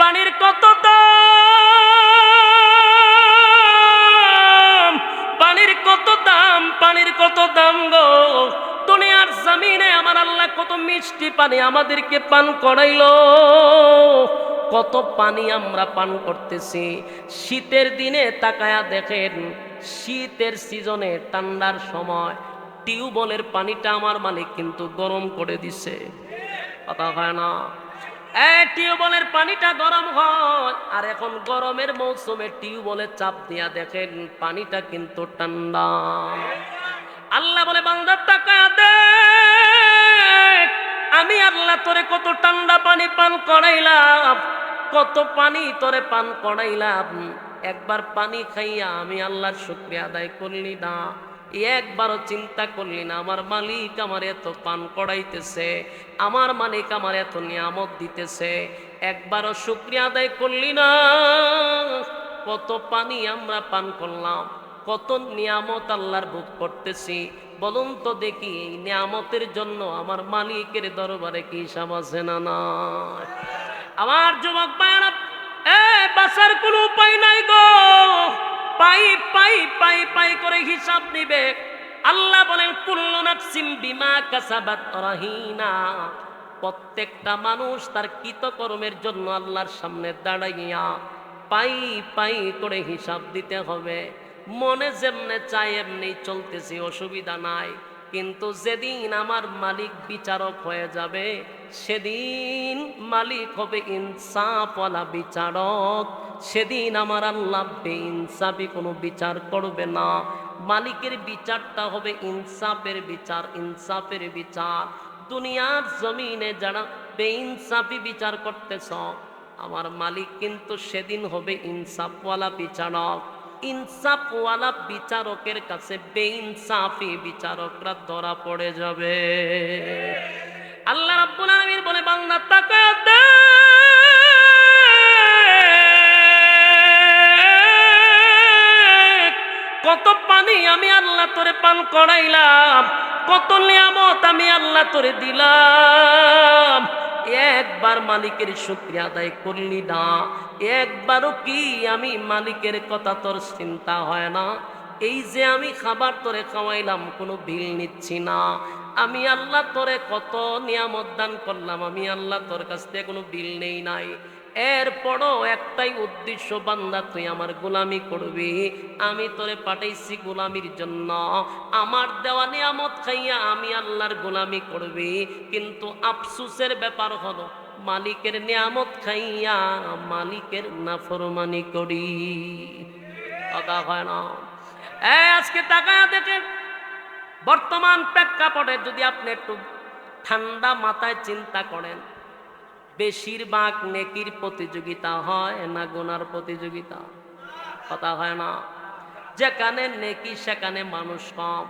পানির কত দাম? পানির কত দাম? পানির কত দাম গো? দুনিয়ার জমিনে আমার আল্লাহ কত মিষ্টি পানি আমাদেরকে পান করাইলো। কত পানি আমরা পান করতেছি। শীতের দিনে তাকায়া দেখেন, শীতের সিজনে ঠান্ডার সময় টিউবওয়েলের পানিটা আমার মালিক কিন্তু গরম করে দিছে। কথা হয় না। টিউবওয়েলের পানিটা গরম হয়। আর এখন গরমের মৌসুমে টিউবওয়েলের চাপ দিয়া দেখেন, পানিটা কিন্তু ঠান্ডা। আল্লাহ বলে বান্দার টাকা দে। আমি আল্লাহ তোরে কত ঠান্ডা পানি পান করাইলাম, কত পানি তোরে পান করাইলাম। একবার পানি খাইয়া আমি আল্লাহর শুক্রিয়া আদায় করলি না। একবারও চিন্তা করলি না, আমার মালিক আমার এত পান করাইতেছে, আমার মালিক আমার এত নিয়ামত দিতেছে, একবারও শুক্রিয়া আদায় করলি না। কত পানি আমরা পান করলাম, কত নিয়ামত আল্লাহর ভোগ করতেছি, বলুন তো দেখি এই নিয়ামতের জন্য আমার মালিকের দরবারে কি আছে না আমার যুবক ভাইয়েরা, এ বাসার কোনো উপায় নাই গো। পাই পাই পাই পাই করে হিসাব নিবে। আল্লাহ বলেন, কুল্লু নাফসিম বিমা কাসাবাত রাহিনা। প্রত্যেকটা মানুষ তার কৃতকর্মের জন্য আল্লাহর সামনে দাঁড়াইয়া পাই পাই করে হিসাব দিতে হবে। মনে যেমনে চাই এমনি চলতেছি, অসুবিধা নাই। কিন্তু যেদিন আমার মালিক বিচারক হয়ে যাবে, সেদিন মালিক হবে ইনসাফওয়ালা বিচারক। সেদিন আমার আল্লাহ ইনসাফি কোনো বিচার করবে না। মালিকের বিচারটা হবে ইনসাফের বিচার ইনসাফের বিচার। দুনিয়ার জমিনে যারা বেইনসাফি বিচার করতেছ, আমার মালিক কিন্তু সেদিন হবে ইনসাফওয়ালা বিচারক। ইনসাফওয়ালা বিচারকের কাছে বেইনসাফি বিচারকরা ধরা পড়ে যাবে। আল্লাহ রাব্বুল আলামিন বলে, বান্দা তাকা কত পানি আমি আল্লাহ তোরে পান করাইলাম, কত নিয়ামত আমি আল্লাহ তোরে দিলাম একবার মালিকের শুক্রিয়া আদায় করলি না, একবারও কি আমি মালিকের কথা তোর চিন্তা হয় না? এই যে আমি খাবার তোরে খাওয়াইলাম, কোনো বিল নিচ্ছি না। আমি আল্লাহ তোরে কত নিয়ামত দান করলাম, আমি আল্লাহ তোর কাছ থেকে কোনো বিল নেই নাই। এরপরও একটাই উদ্দেশ্য, বান্দা, তুই আমার গোলামি করবি। আমি তোরে পাঠাইছি গোলামির জন্য। আমার দেওয়া নিয়ামত খাইয়া আমি আল্লাহর গোলামি করবি। কিন্তু আফসুসের ব্যাপার হলো, মালিকের নিয়ামত খাইয়া মালিকের নাফরমানি করি। কথা হয় না। আজকে তাকায়া দেখেন বর্তমান প্রেক্ষাপটে যদি আপনি একটু ঠান্ডা মাথায় চিন্তা করেন বেশিরভাগ নেকির প্রতিযোগিতা হয়, না গোনার প্রতিযোগিতা? কথা হয় না। যেখানে নেকি, সেখানে মানুষ কম।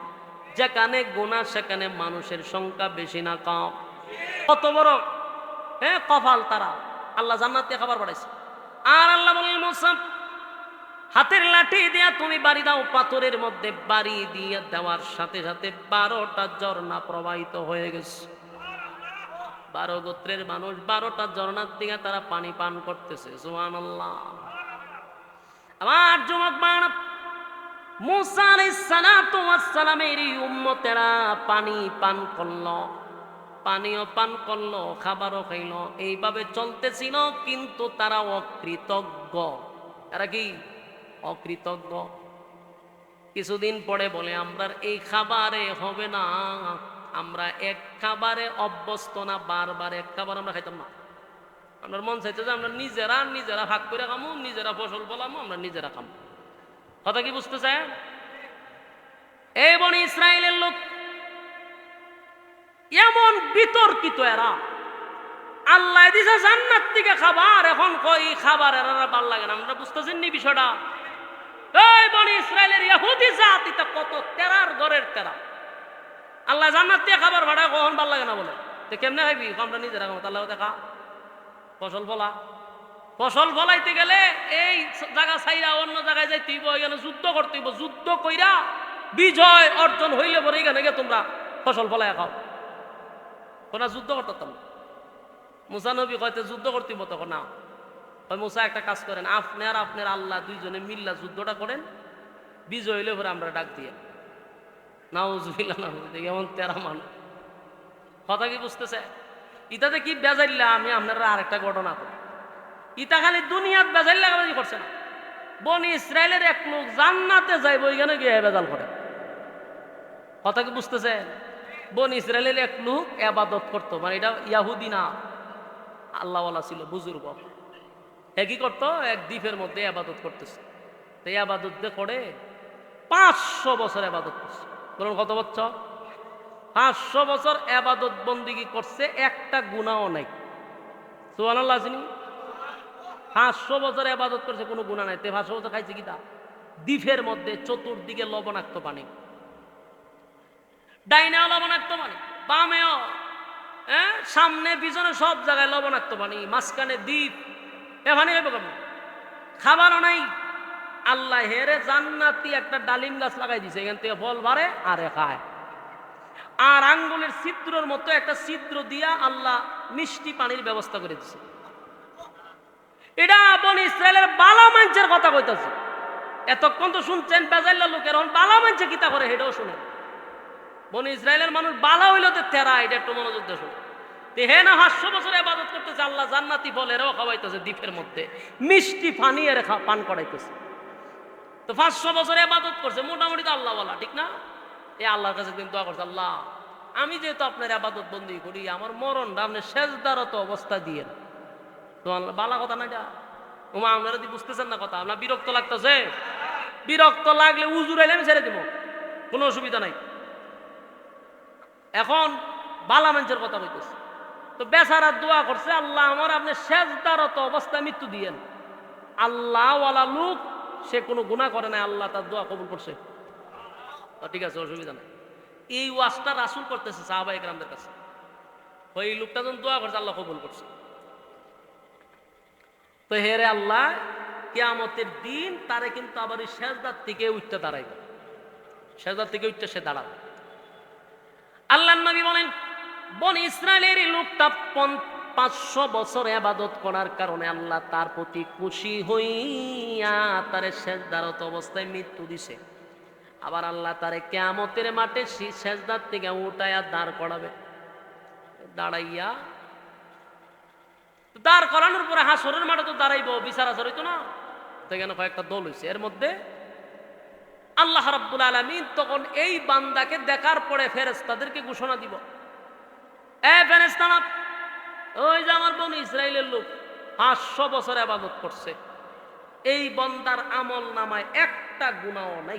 যেখানে গোনা, সেখানে মানুষের সংখ্যা বেশি না কম। কত বড়? হ্যাঁ কপাল তারা। আল্লাহ জান্নাতে খাবার পাঠাইছে আর আল্লাহ বলেন মুসাফ হাতের লাঠি দিয়া তুমি বাড়ি দাও, পাথরের মধ্যে বাড়ি দিয়ে দেওয়ার সাথে সাথে বারোটা ঝর্ণা প্রবাহিত হয়ে গেছে। বারো গোত্রের মানুষ, বারোটা ঝর্ণার দিকে তারা পানি পান করতেছে সুহান আমার যুবক বান পানি পান করল পানীয় পান করল, খাবারও খাইলো, এইভাবে চলতেছিল, কিন্তু তারা অকৃতজ্ঞ। এরা কি? অকৃতজ্ঞ। কিছুদিন পরে বলে আমরা এই খাবারে হবে না। আমরা এক খাবারে অভ্যস্ত না, বারবার এক খাবার আমরা খাইতাম না। আপনার মন চাইতে যে আমরা নিজেরা নিজেরা ভাগ করে খামো, নিজেরা ফসল বলামো আমরা নিজেরা খামো। কথা কি বুঝতে চায় এই বনি ইসরায়েলের লোক, এমন বিতর্কিত এরা। আল্লাহ দিছে জান্নাত থেকে খাবার, এখন কই খাবার এরা ভালো লাগে না। আমরা বুঝতেছেন নি বিষয়টা? এই বনি ইসরায়েলের ইহুদি জাতিটা কত তেরার ঘরের তেরা আল্লাহ জান্নাত দিয়ে খাবার ভাড়া কখন ভালো লাগে না বলে? তো কেমনে খাইবি? আমরা নিজেরা খাব তাহলে দেখা ফসল ফলা। ফসল ফলাইতে গেলে এই জায়গা ছাইরা অন্য জায়গায় যাইতে হইব, এখানে যুদ্ধ করতে হইব। যুদ্ধ কইরা বিজয় অর্জন হইলে পরে এখানে গিয়ে তোমরা ফসল ফলাই খাও। কোনা যুদ্ধ করতাম মুসানবী কয়তে যুদ্ধ করতে তখন না ওই মুসা একটা কাজ করেন, আপনি আর আপনার আল্লাহ দুইজনে মিল্লা যুদ্ধটা করেন, বিজয় হইলে পরে আমরা ডাক দিয়ে। নাউজুবিল্লাহ, এমন তেরা মানুষ। কথা কি বুঝতেছে? ইতাতে কি বেজাইল্লা? আমি আপনারা আরেকটা ঘটনা করি ইতা খালি দুনিয়াত বেজাইল্লা কাবাজি করছে না। বনি ইসরায়েলের এক লোক জান্নাতে যাইব, ওইখানে গিয়ে বেজাল করে। কথা কি বুঝতেছেন বন ইসরায়েলের এক লোক আবাদত করতো মানে এটা ইয়াহুদি না, আল্লাহওয়ালা ছিল, বুজুর্গ। এ কি করতো? এক দ্বীপের মধ্যে আবাদত করতেছে। তো এই করে পাঁচশো বছর আবাদত করছে। বলুন কত বছর পাঁচশো বছর আবাদত বন্দিগি করছে? একটা গুণাও নাই। আল্লাহ আসেনি পাঁচশো বছর আবাদত করছে, কোনো গুণা নাই। তে পাঁচশো বছর খাইছে কি তা? দ্বীপের মধ্যে চতুর্দিকে লবণাক্ত পানি। ডাইনেও লবণাক্ত পানি, বামেও। হ্যাঁ? সামনে, পিছনে সব জায়গায় লবণাক্ত পানি, মাঝখানে দ্বীপ। এ পানি খাবারও নাই। আল্লাহ হেরে জান্নাতি একটা ডালিম গাছ লাগাই দিছে, এখান থেকে ফল বাড়ে আরে খায়। আর আঙ্গুলের ছিদ্রর মতো একটা ছিদ্র দিয়া আল্লাহ মিষ্টি পানির ব্যবস্থা করে দিছে। এটা বন ইসরায়েলের বালা মাঞ্চের কথা কইতাছে। এতক্ষণ তো শুনছেন বেজাইল্লা লোকের, এখন বালা মাঞ্চে কিতা করে সেটাও শুনে। বন ইসরায়েলের মানুষ বালা হইল তো তেরা এটা একটু মনোযোগ দিয়ে শুনে। হে না হাস্য বছর আবাদত করতেছে, আল্লাহ জান্নাতি ফল এরাও খাওয়াইতেছে দ্বীপের মধ্যে। মিষ্টি পানি এর পান করাইতেছে। তো পাঁচশো বছর এবাদত করছে, মোটামুটি তো আল্লাহ বলা, ঠিক না? এই আল্লাহর কাছে কিন্তু দোয়া করছে, আল্লাহ, আমি যেহেতু আপনার আবাদত বন্দি করি, আমার মরণটা আপনি শেষদারত অবস্থা দিয়ে তো আল্লাহ, বালা কথা না এটা? ওমা আপনারা যদি বুঝতেছেন না কথা? আপনার বিরক্ত লাগতেছে? বিরক্ত লাগলে উজুর আইলে আমি ছেড়ে দিব। কোনো অসুবিধা নাই। এখন বালা মানুষের কথা বলতেছে তো বেচারা দোয়া করছে, আল্লাহ, আমার আপনি শেষদারত অবস্থায় মৃত্যু দিয়েন আল্লাহ ওয়ালা লোক সে কোনো গুণা করে না আল্লাহ তার দোয়া কবুল করছে। ঠিক আছে, অসুবিধা নাই। এই ওয়াজটা রাসুল করতেছে সাহাবা একরামদের কাছে। ওই লোকটা যখন দোয়া করছে, আল্লাহ কবুল করছে। তো হেরে আল্লাহ, কেয়ামতের দিন তারে কিন্তু আবার এই শেষদার থেকে উঠতে দাঁড়াইবে। শেষদার থেকে উঠতে সে দাঁড়াবে। আল্লাহ নবী বলেন, বন ইসরায়েলের লোকটা পাঁচশো বছর আবাদত করার কারণে আল্লাহ তার প্রতি খুশি হইয়া তারে শেষদারত অবস্থায় মৃত্যু দিছে। আবার আল্লাহ তারে কেয়ামতের মাঠে শেষদার থেকে উঠাইয়া দাঁড় করাবে। দাঁড়াইয়া দাঁড় করানোর পরে হাসরের মাঠে তো দাঁড়াইব, বিচার আচার হইতো না। তো এখানে কয়েকটা দল হয়েছে এর মধ্যে আল্লাহ রাব্বুল আলমিন তখন এই বান্দাকে দেখার পরে ফেরেস্তাদেরকে ঘোষণা দিব। এ ফেরেস্তানা ওই যে আমার বোন ইসরায়েলের লোক, পাঁচশো বছর আবাদত করছে। এই বন্দার আমল নামায় একটা গুণাও নাই।